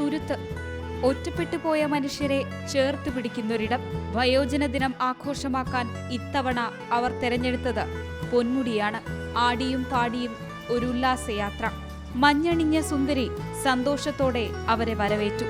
തുരുത്ത്. ഒറ്റപ്പെട്ടു പോയ മനുഷ്യരെ ചേർത്ത് പിടിക്കുന്നൊരിടം വയോജന ദിനം ആഘോഷമാക്കാൻ ഇത്തവണ അവർ തെരഞ്ഞെടുത്തത് പൊന്മുടിയാണ്. ആടിയും പാടിയും ഒരു ഉല്ലാസയാത്ര. മഞ്ഞണിഞ്ഞ സുന്ദരി സന്തോഷത്തോടെ അവരെ വരവേറ്റു.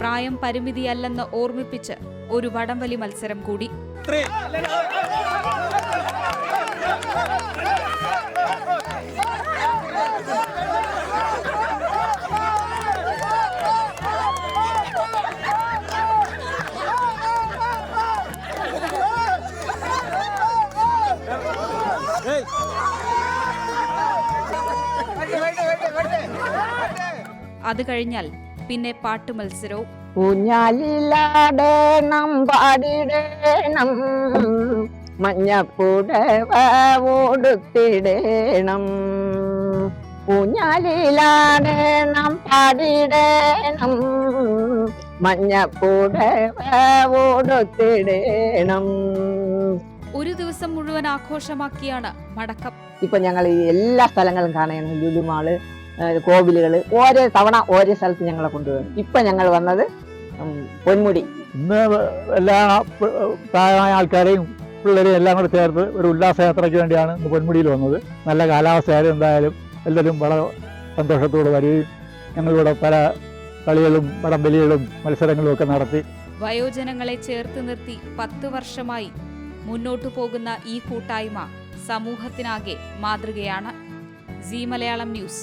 പ്രായം പരിമിതിയല്ലെന്ന് ഓർമ്മിപ്പിച്ച് ഒരു വടംവലി മത്സരം കൂടി. അത് കഴിഞ്ഞാൽ പിന്നെ പാട്ട് മത്സരവും. ഊഞ്ഞാലിലാടേണം പാടിടേണം. മഞ്ഞപ്പുടവ ഓടുത്തിടേണം. ഊഞ്ഞാലിലാടേണം പാടിടേണം. മഞ്ഞപ്പുടവ ഓടുത്തിടേണം. ഒരു ദിവസം മുഴുവൻ ആഘോഷമാക്കിയാണ് മടക്കം. ഇപ്പൊ ഞങ്ങൾ ഈ എല്ലാ സ്ഥലങ്ങളും കാണുകയാണ്. ലുലുമാൾ ഏഹ് കോവിലുകൾ ഓരോ തവണ ഓരോ സ്ഥലത്ത് ഞങ്ങളെ കൊണ്ടുപോകും ഇപ്പൊ ഞങ്ങൾ വന്നത് പൊന്മുടി. ഇന്ന് എല്ലാ പ്രായമായ ആൾക്കാരെയും പിള്ളേരെയും എല്ലാം കൂടെ ചേർത്ത് ഒരു ഉല്ലാസയാത്രയ്ക്ക് വേണ്ടിയാണ് ഇന്ന് പൊന്മുടിയിൽ വന്നത്. നല്ല കാലാവസ്ഥയായാലും എന്തായാലും എല്ലാവരും വളരെ സന്തോഷത്തോടെ വരികയും ഞങ്ങളിവിടെ പല കളികളും വടംവലികളും മത്സരങ്ങളും ഒക്കെ നടത്തി. വയോജനങ്ങളെ ചേർത്ത് നിർത്തി പത്ത് വർഷമായി മുന്നോട്ടു പോകുന്ന ഈ കൂട്ടായ്മ സമൂഹത്തിനാകെ മാതൃകയാണ്. C Malayalam news.